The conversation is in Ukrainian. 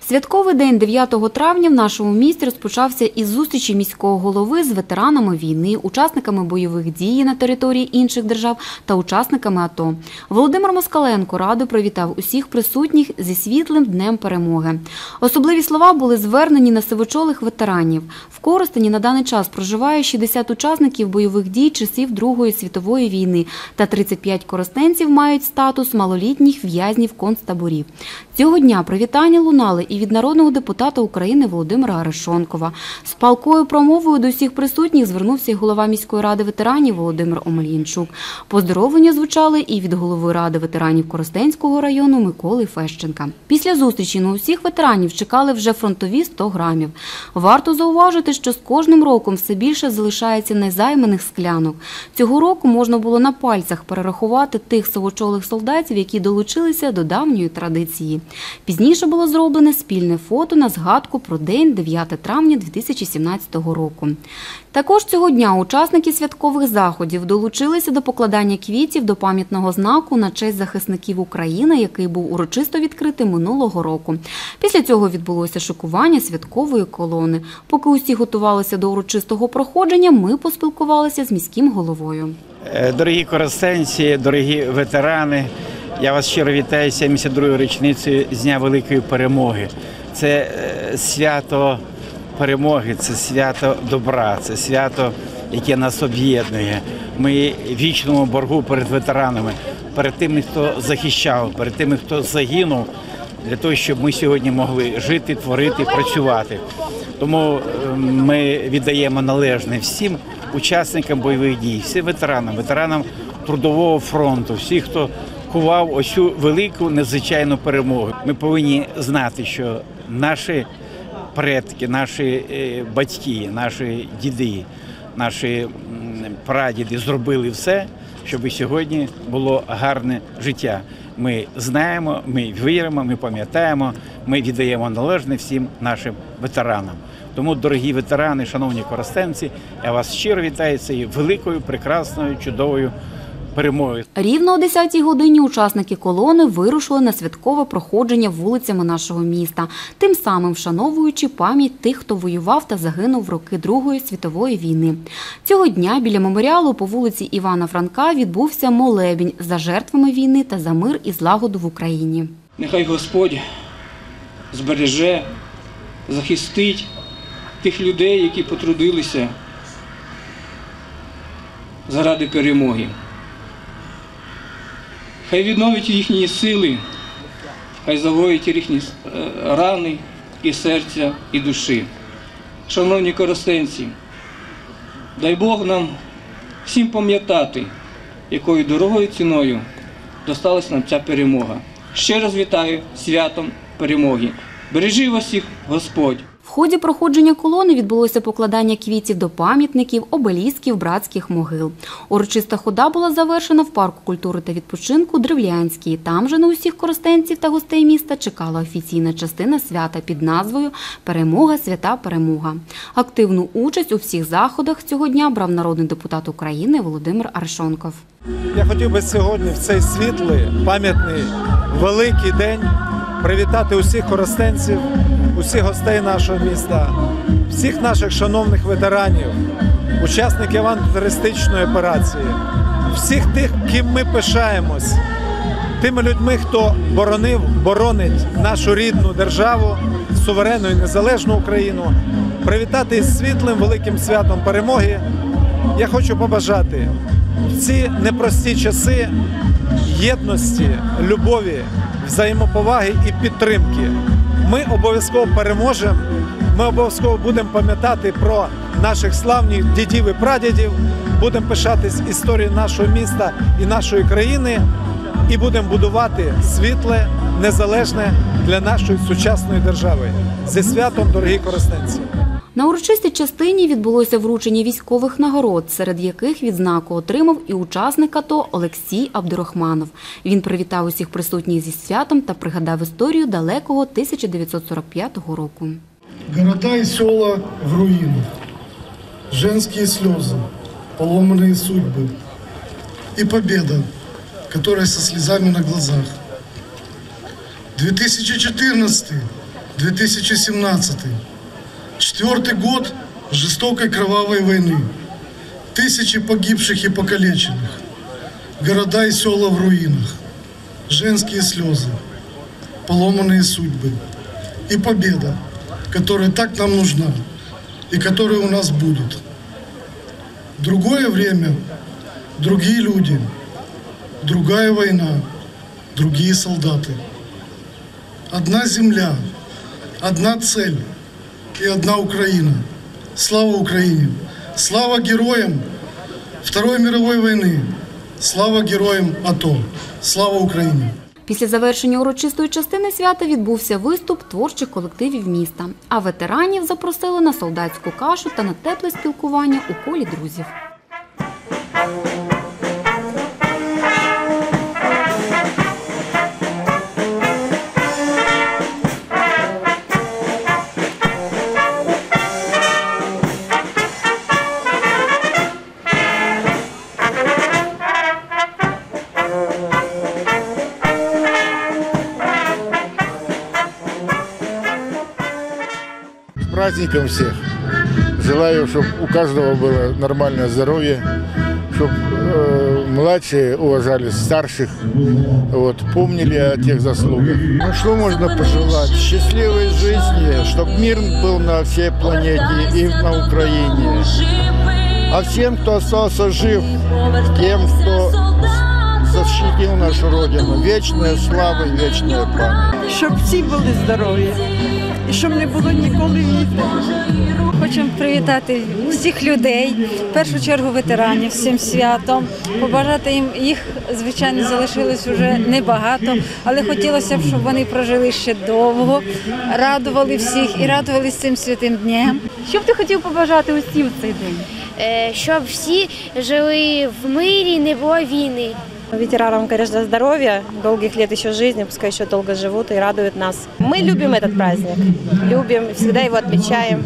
Святковий день 9 травня в нашому місті розпочався із зустрічі міського голови з ветеранами війни, учасниками бойових дій на території інших держав та учасниками АТО. Володимир Москаленко радо привітав усіх присутніх зі світлим днем перемоги. Особливі слова були звернені на сивочолих ветеранів. В Коростені на даний час проживає 60 учасників бойових дій часів Другої світової війни та 35 коростенців мають статус малолітніх в'язнів концтаборів. Цього дня привітання лунали і від народного депутата України Володимира Арешонкова. З палкою промовою до всіх присутніх звернувся й голова міської ради ветеранів Володимир Омельянчук. Поздоровлення звучали і від голови ради ветеранів Коростенського району Миколи Фещенка. Після зустрічі на усіх ветеранів чекали вже фронтові 100 грамів. Варто зауважити, що з кожним роком все більше залишається незайманих склянок. Цього року можна було на пальцях перерахувати тих сивочолих солдатів, які долучилися до давньої традиції. Пізніше було зроблене спільне фото на згадку про день 9 травня 2017 року. Також цього дня учасники святкових заходів долучилися до покладання квітів до пам'ятного знаку на честь захисників України, який був урочисто відкритий минулого року. Після цього відбулося шокування святкової колони. Поки усі готувалися до урочистого проходження, ми поспілкувалися з міським головою. Е, Дорогі коростенці, дорогі ветерани, я вас щиро вітаю з 72-ю річницею з Дня Великої Перемоги. Це е, свято перемоги, це свято добра, це свято, яке нас об'єднує. Ми вічному боргу перед ветеранами, перед тими, хто захищав, перед тими, хто загинув, для того, щоб ми сьогодні могли жити, творити, працювати. Тому е, ми віддаємо належне всім учасникам бойових дій, всім ветеранам, ветеранам трудового фронту, всі, хто кував ось цю велику незвичайну перемогу. Ми повинні знати, що наші предки, наші е, батьки, наші діди, наші прадіди зробили все, щоб сьогодні було гарне життя. Ми знаємо, ми віримо, ми пам'ятаємо, ми віддаємо належне всім нашим ветеранам. Тому, дорогі ветерани, шановні коростенці, я вас щиро вітаю цією великою, прекрасною, чудовою перемогою. Рівно о 10-й годині учасники колони вирушили на святкове проходження вулицями нашого міста, тим самим вшановуючи пам'ять тих, хто воював та загинув в роки Другої світової війни. Цього дня біля меморіалу по вулиці Івана Франка відбувся молебінь за жертвами війни та за мир і злагоду в Україні. Нехай Господь збереже, захистить тих людей, які потрудилися заради перемоги. Хай відновить їхні сили, хай загоїть їхні е, рани і серця, і душі. Шановні коростенці, дай Бог нам всім пам'ятати, якою дорогою ціною досталась нам ця перемога. Ще раз вітаю святом перемоги. Бережи вас всіх Господь! Ході проходження колони відбулося покладання квітів до пам'ятників, обелісків, братських могил. Урочиста хода була завершена в парку культури та відпочинку Древлянський. Там же на усіх користенців та гостей міста чекала офіційна частина свята під назвою Перемога, свята перемога. Активну участь у всіх заходах цього дня брав народний депутат України Володимир Аршонков. Я хотів би сьогодні в цей світлий, пам'ятний, великий день привітати усіх коростенців, усіх гостей нашого міста, всіх наших шановних ветеранів, учасників антитерористичної операції, всіх тих, ким ми пишаємось, тими людьми, хто боронив, боронить нашу рідну державу, суверенну і незалежну Україну, привітати із світлим великим святом перемоги. Я хочу побажати в ці непрості часи єдності, любові, взаємоповаги і підтримки. Ми обов'язково переможемо. Ми обов'язково будемо пам'ятати про наших славних дідів і прадідів, будемо пишатись історією нашого міста і нашої країни, і будемо будувати світле, незалежне для нашої сучасної держави. Зі святом, дорогі користенці! На урочистій частині відбулося вручення військових нагород, серед яких відзнаку отримав і учасник АТО Олексій Абдурахманов. Він привітав усіх присутніх зі святом та пригадав історію далекого 1945 року. Города и села в руинах, женские слезы, поломанные судьбы и победа, которая со слезами на глазах. 2014-2017. Четвертый год жестокой кровавой войны. Тысячи погибших и покалеченных. Города и села в руинах. Женские слезы. Поломанные судьбы. И победа, которая так нам нужна и которая у нас будет. Другое время, другие люди, другая война, другие солдаты. Одна земля, одна цель и одна Україна. Слава Україні! Слава героям Второї мірової війни! Слава героям АТО! Слава Україні! Після завершення урочистої частини свята відбувся виступ творчих колективів міста. А ветеранів запросили на солдатську кашу та на тепле спілкування у колі друзів. праздником всех. Желаю, чтобы у каждого было нормальное здоровье, чтобы младшие уважали старших, вот, помнили о тех заслугах. Ну что можно пожелать? Счастливой жизни, чтобы мир был на всей планете и на Украине. А всем, кто остался жив, тем, кто защитил нашу Родину, вечная слава и вечная память. щоб всі були здорові і щоб не було ніколи війни. Хочемо привітати всіх людей, в першу чергу ветеранів, всім святом. Побажати їм їх, звичайно, залишилось вже небагато, але хотілося б, щоб вони прожили ще довго, радували всіх і радували цим святим днем. Що б ти хотів побажати усім в цей день? Е, щоб всі жили в мирі, не було війни. Ветеранам, конечно, здоровья, долгих лет еще жизни, пускай еще долго живут и радуют нас. Мы любим этот праздник, любим, всегда его отмечаем.